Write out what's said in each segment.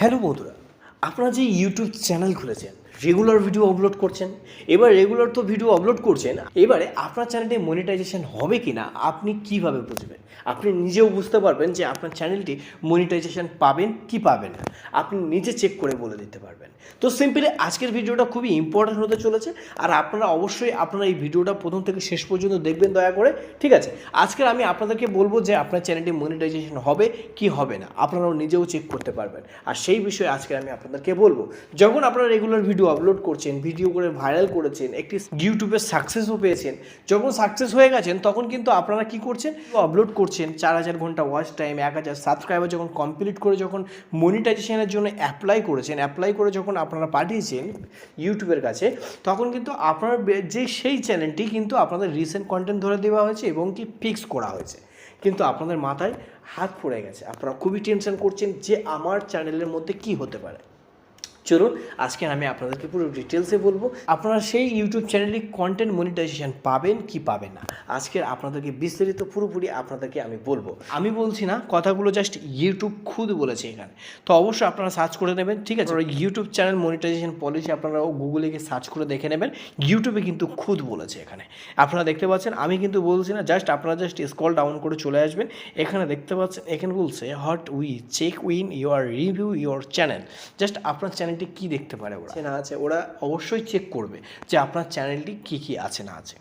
Hello বন্ধুরা আপনারা যে ইউটিউব চ্যানেল খুলেছেন রেগুলার ভিডিও আপলোড করছেন, এবার রেগুলার তো ভিডিও আপলোড করছেন, এবারে আপনার চ্যানেলটি মনিটাইজেশন হবে কি না আপনি কীভাবে বুঝবেন? আপনি নিজেও বুঝতে পারবেন যে আপনার চ্যানেলটি মনিটাইজেশন পাবেন কি পাবেন না। আপনি নিজে চেক করে বলে দিতে পারবেন। তো সিম্পলি আজকের ভিডিওটা খুবই ইম্পর্ট্যান্ট হতে চলেছে, আর আপনারা অবশ্যই আপনারা এই ভিডিওটা প্রথম থেকে শেষ পর্যন্ত দেখবেন দয়া করে, ঠিক আছে? আজকের আমি আপনাদেরকে বলব যে আপনার চ্যানেলটি মনিটাইজেশন হবে কি হবে না, আপনারাও নিজেও চেক করতে পারবেন। আর সেই বিষয়ে আজকে আমি আপনাদেরকে বলব, যখন আপনারা রেগুলার ভিডিও আপলোড করছেন ভিডিও করে ভাইরাল করেছেন, একটি ইউটিউবে সাকসেসও পেয়েছেন। যখন সাকসেস হয়ে গেছেন, তখন কিন্তু আপনারা কি করছেন? আপলোড করছেন, চার হাজার ঘণ্টা ওয়াচ টাইম এক হাজার সাবস্ক্রাইবার যখন কমপ্লিট করে যখন মনিটাইজেশনের জন্য অ্যাপ্লাই করেছেন অ্যাপ্লাই করে যখন আপনারা পাঠিয়েছেন ইউটিউবের কাছে, তখন কিন্তু আপনার যে সেই চ্যানেলটি কিন্তু আপনাদের রিসেন্ট কন্টেন্ট ধরে দেওয়া হয়েছে এবং কি ফিক্স করা হয়েছে। কিন্তু আপনাদের মাথায় হাত পড়ে গেছে। আপনারা খুবই টেনশন করছেন যে আমার চ্যানেলের মধ্যে কি হতে পারে। চলুন আজকে আমি আপনাদেরকে পুরো ডিটেলসে বলব। আপনারা সেই ইউটিউব চ্যানেলে কন্টেন্ট মনিটাইজেশন পাবেন কি পাবেন না। আজকে আপনাদেরকে বিস্তারিত পুরোপুরি আপনাদেরকে আমি বলব। আমি বলছি না কথাগুলো জাস্ট ইউটিউব খুদ বলেছে এখানে। তো অবশ্যই আপনারা সার্চ করে নেবেন ঠিক আছে? ইউটিউব চ্যানেল মনিটাইজেশন পলিসি আপনারা গুগলে গিয়ে সার্চ করে দেখে নেবেন। ইউটিউবে কিন্তু খুদ বলেছে এখানে। আপনারা দেখতে পাচ্ছেন আমি কিন্তু বলছি না জাস্ট আপনারা জাস্ট স্কল ডাউন করে চলে আসবেন। এখানে দেখতে পাচ্ছেন এখানে বলছে how we check win your review your channel just আপনার চ্যানেলটি কি দেখতে পারে ওরা? না আছে ওরা অবশ্যই চেক করবে যে আপনার চ্যানেলটি কি কি আছে না আছে।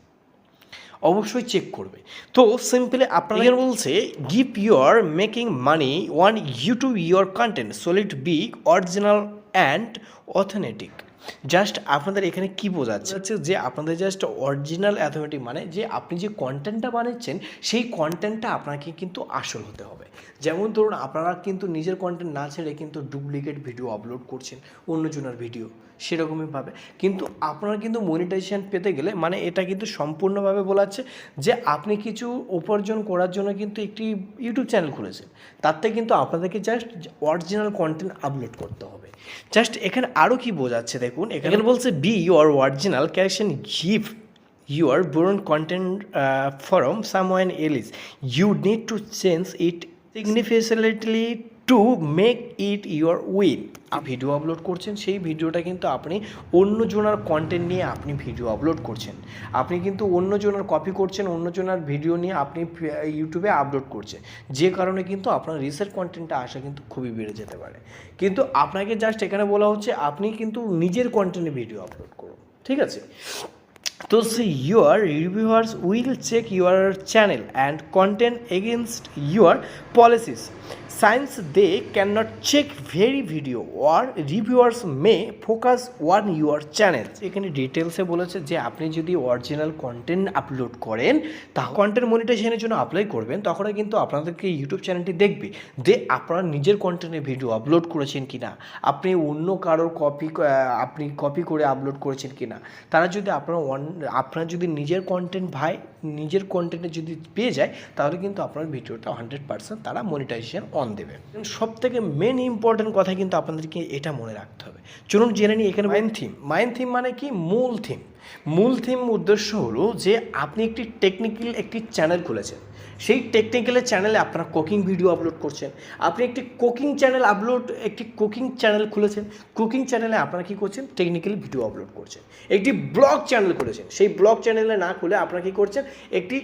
অবশ্যই চেক করবে। তো সিম্পলি আপনাদের বলছে give your making money on YouTube your content solid big original and authentic just আপনাদের এখানে কি বোঝাচ্ছে? হচ্ছে যে আপনাদের জাস্ট অরিজিনাল অ্যাথমেটিক মানে যে আপনি যে কন্টেন্টটা বানাচ্ছেন সেই কন্টেন্টটা আপনাকে কিন্তু আসল হতে হবে। যেমন ধরুন, আপনারা কিন্তু নিজের কন্টেন্ট না ছেড়ে কিন্তু ডুপ্লিকেট ভিডিও আপলোড করছেন, অন্যজনের ভিডিও সেরকমই পাবে কিন্তু আপনারা কিন্তু মনিটাইজেশন পেতে গেলে মানে এটা কিন্তু সম্পূর্ণভাবে বলাচ্ছে যে আপনি কিছু উপার্জন করার জন্য কিন্তু একটি ইউটিউব চ্যানেল খুলেছেন। তাতে কিন্তু আপনাদেরকে জাস্ট অরিজিনাল কন্টেন্ট আপলোড করতে হবে। জাস্ট এখানে আরও কি বোঝাচ্ছে দেখুন এখানে বলছে be your original correction give your born content uh, from someone else you need to change it significantly to make it your win. Video upload করছেন, সেই ভিডিওটা কিন্তু আপনি অন্য জনার কন্টেন্ট নিয়ে আপনি ভিডিও আপলোড করছেন। আপনি কিন্তু অন্য জনার কপি করছেন অন্য জনার ভিডিও নিয়ে আপনি ইউটিউবে আপলোড করছেন। যে কারণে কিন্তু আপনার রিসার্চ কন্টেন্টটা আসা কিন্তু খুবই বেড়ে যেতে পারে। কিন্তু আপনাকে জাস্ট এখানে বলা হচ্ছে, আপনি কিন্তু নিজের কন্টেন্টে ভিডিও আপলোড করুন। ঠিক আছে? তো সে your reviewers will check your channel and content against your policies since they can not check every video our reviewers may focus on your channel এখানে ডিটেলসে বলেছে যে আপনি যদি অরিজিনাল কন্টেন্ট আপলোড করেন, তা কন্টেন্ট মনিটাইজেশনের জন্য অ্যাপ্লাই করবেন তখন কিন্তু আপনাদেরকে ইউটিউব চ্যানেলটি দেখবে যে আপনারা নিজের কন্টেন্টে ভিডিও আপলোড করেছেন কি না আপনি অন্য কারোর কপি আপনি কপি করে আপলোড করেছেন কি না তারা যদি আপনার ওয়ান আপনার যদি নিজের কন্টেন্ট ভাই, নিজের কন্টেন্টে যদি পেয়ে যায়, তাহলে কিন্তু আপনার ভিডিওটা হান্ড্রেড পার্সেন্ট তারা মনিটাইজেশন অন দেবে। সব থেকে মেন ইম্পর্টেন্ট কথা কিন্তু আপনাদেরকে এটা মনে রাখতে হবে। চলুন জেনে নিই এখানে মাইন থিম মাইন থিম মানে কি? মূল থিম মূল থিম উদ্দেশ্য হলো যে আপনি একটি টেকনিক্যাল একটি চ্যানেল খুলেছেন। সেই টেকনিক্যালের চ্যানেলে আপনারা কুকিং ভিডিও আপলোড করছেন। আপনি একটি কুকিং চ্যানেল আপলোড একটি কুকিং চ্যানেল খুলেছেন। কুকিং চ্যানেলে আপনারা কী করছেন? টেকনিক্যালি ভিডিও আপলোড করছেন। একটি ব্লগ চ্যানেল খুলেছেন। সেই ব্লগ চ্যানেলে না খুলে আপনারা কী করছেন? একটি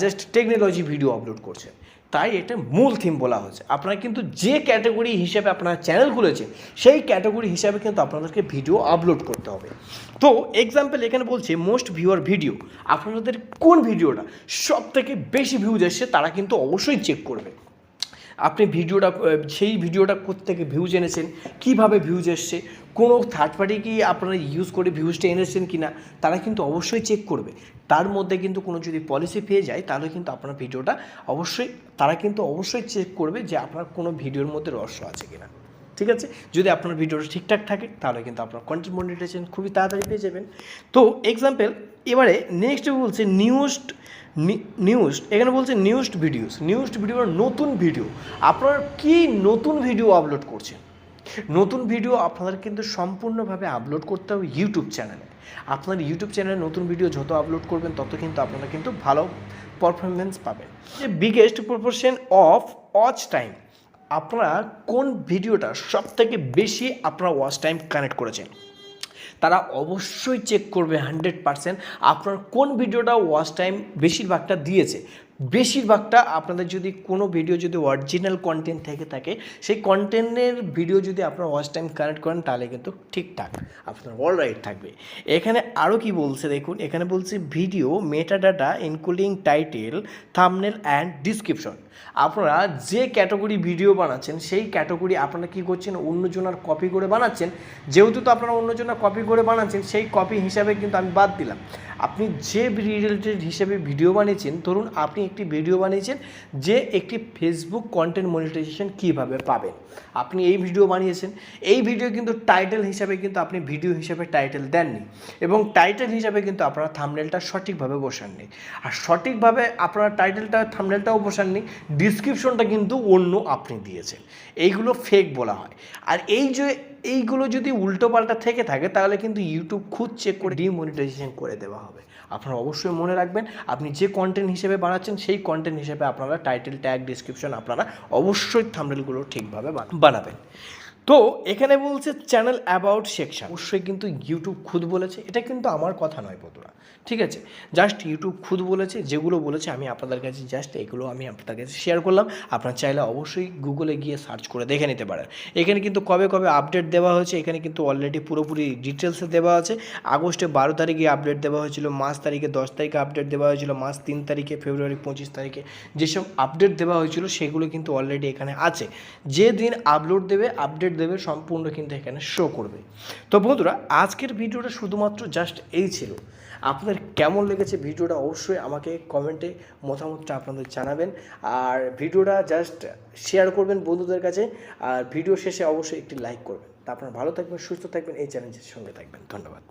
জাস্ট টেকনোলজি ভিডিও আপলোড করছেন। তাই এটা মূল থিম বলা হয়েছে। আপনারা কিন্তু যে ক্যাটাগরি হিসেবে আপনারা চ্যানেল খুলেছে, সেই ক্যাটাগরি হিসাবে কিন্তু আপনাদেরকে ভিডিও আপলোড করতে হবে। তো এক্সাম্পল এখানে বলছে মোস্ট ভিউয়ার ভিডিও আপনাদের কোন ভিডিওটা সব থেকে বেশি ভিউজ এসছে তারা কিন্তু অবশ্যই চেক করবে। আপনি ভিডিওটা সেই ভিডিওটা থেকে ভিউজ এনেছেন, কীভাবে ভিউজ এসছে, কোনো থার্ড পার্টি কি আপনারা ইউজ করে ভিউজটা এনেছেন কি না তারা কিন্তু অবশ্যই চেক করবে। তার মধ্যে কিন্তু কোনো যদি পলিসি পেয়ে যায়, তাহলে কিন্তু আপনার ভিডিওটা অবশ্যই, তারা কিন্তু অবশ্যই চেক করবে যে আপনার কোনো ভিডিওর মধ্যে রহস্য আছে কিনা। ঠিক আছে? যদি আপনার ভিডিওটা ঠিকঠাক থাকে, তাহলে কিন্তু আপনার কন্টেন্ট মনিটাইজেশন খুবই তাড়াতাড়ি পেয়ে যাবেন। তো এক্সাম্পল এবারে নেক্সট বলছে নিউজড নিউজ এখানে বলছে নিউজড ভিডিওস নিউজড ভিডিওর নতুন ভিডিও আপনার কি নতুন ভিডিও আপলোড করছেন? নতুন ভিডিও আপনাদের কিন্তু সম্পূর্ণভাবে আপলোড করতে হবে ইউটিউব চ্যানেলে আপনার ইউটিউব চ্যানেলে নতুন ভিডিও যত আপলোড করবেন, তত কিন্তু আপনারা কিন্তু ভালো পারফরমেন্স পাবেন। যে biggest proportion of watch time আপনারা কোন ভিডিওটা সব থেকে বেশি আপনারা ওয়াচ টাইম কানেক্ট করেছেন? তারা অবশ্যই চেক করবে হান্ড্রেড পারসেন্ট আপনার কোন ভিডিওটা ওয়াচ টাইম বেশিরভাগটা দিয়েছে। বেশিরভাগটা আপনাদের যদি কোনো ভিডিও যদি অরিজিনাল কন্টেন্ট থেকে থাকে, সেই কন্টেন্টের ভিডিও যদি আপনারা ওয়াচ টাইম কানেক্ট করেন, তাহলে কিন্তু ঠিকঠাক আপনার অল রাইট থাকবে। এখানে আরও কি বলছে দেখুন, এখানে বলছে video meta data including title thumbnail and description আপনারা যে ক্যাটাগরি ভিডিও বানাচ্ছেন, সেই ক্যাটাগরি আপনারা কী করছেন অন্যজনের কপি করে বানাচ্ছেন। যেহেতু তো আপনারা অন্যজনের কপি করে বানাচ্ছেন, সেই কপি হিসাবে কিন্তু আমি বাদ দিলাম। আপনি যে রিলেটেড হিসেবে ভিডিও বানিয়েছেন, ধরুন আপনি একটি ভিডিও বানিয়েছেন যে একটি ফেসবুক কন্টেন্ট মনিটাইজেশন কীভাবে পাবেন। আপনি এই ভিডিও বানিয়েছেন, এই ভিডিও কিন্তু টাইটেল হিসাবে কিন্তু আপনি ভিডিও হিসাবে টাইটেল দেননি এবং টাইটেল হিসাবে কিন্তু আপনারা থামনেলটা সঠিকভাবে বসাননি। আর সঠিকভাবে আপনারা টাইটেলটা থামনেলটাও বসাননি ডিসক্রিপশনটা কিন্তু অন্য আপনি দিয়েছেন। এইগুলো ফেক বলা হয়। আর এই যে এইগুলো যদি উল্টোপাল্টা থেকে থাকে, তাহলে কিন্তু ইউটিউব চেক করে ডিমনিটাইজেশন করে দেওয়া হবে। আপনারা অবশ্যই মনে রাখবেন, আপনি যে কন্টেন্ট হিসেবে বানাচ্ছেন, সেই কন্টেন্ট হিসেবে আপনারা টাইটেল ট্যাগ ডিসক্রিপশন আপনারা অবশ্যই থামরেলগুলো ঠিকভাবে বানাবেন। তো এখানে বলছে চ্যানেল অ্যাবাউট সেকশন অবশ্যই কিন্তু ইউটিউব খুদ বলেছে, এটা কিন্তু আমার কথা নয় বন্ধুরা, ঠিক আছে? জাস্ট ইউটিউব খুদ বলেছে, যেগুলো বলেছে আমি আপনাদের কাছে জাস্ট এগুলো আমি আপনাদের কাছে শেয়ার করলাম। আপনার চাইলে অবশ্যই গুগলে গিয়ে সার্চ করে দেখে নিতে পারেন। এখানে কিন্তু কবে কবে আপডেট দেওয়া হয়েছে, এখানে কিন্তু অলরেডি পুরোপুরি ডিটেলসে দেওয়া আছে। আগস্টে বারো তারিখে আপডেট দেওয়া হয়েছিল, মার্চ তারিখে দশ তারিখে আপডেট দেওয়া হয়েছিল, মার্চ তিন তারিখে, ফেব্রুয়ারি পঁচিশ তারিখে যেসব আপডেট দেওয়া হয়েছিল, সেগুলো কিন্তু অলরেডি এখানে আছে। যে দিন আপলোড দেবে আপডেট দেবে সম্পূর্ণ কিন্তু এখানে শো করবে। তো বন্ধুরা, আজকের ভিডিওটা শুধুমাত্র জাস্ট এই ছিল। আপনাদের কেমন লেগেছে ভিডিওটা অবশ্যই আমাকে কমেন্টে মতামতটা আপনাদের জানাবেন। আর ভিডিওটা জাস্ট শেয়ার করবেন বন্ধুদের কাছে। আর ভিডিও শেষে অবশ্যই একটি লাইক করবেন। তা আপনারা ভালো থাকবেন, সুস্থ থাকবেন, এই চ্যালেঞ্জের সঙ্গে থাকবেন। ধন্যবাদ।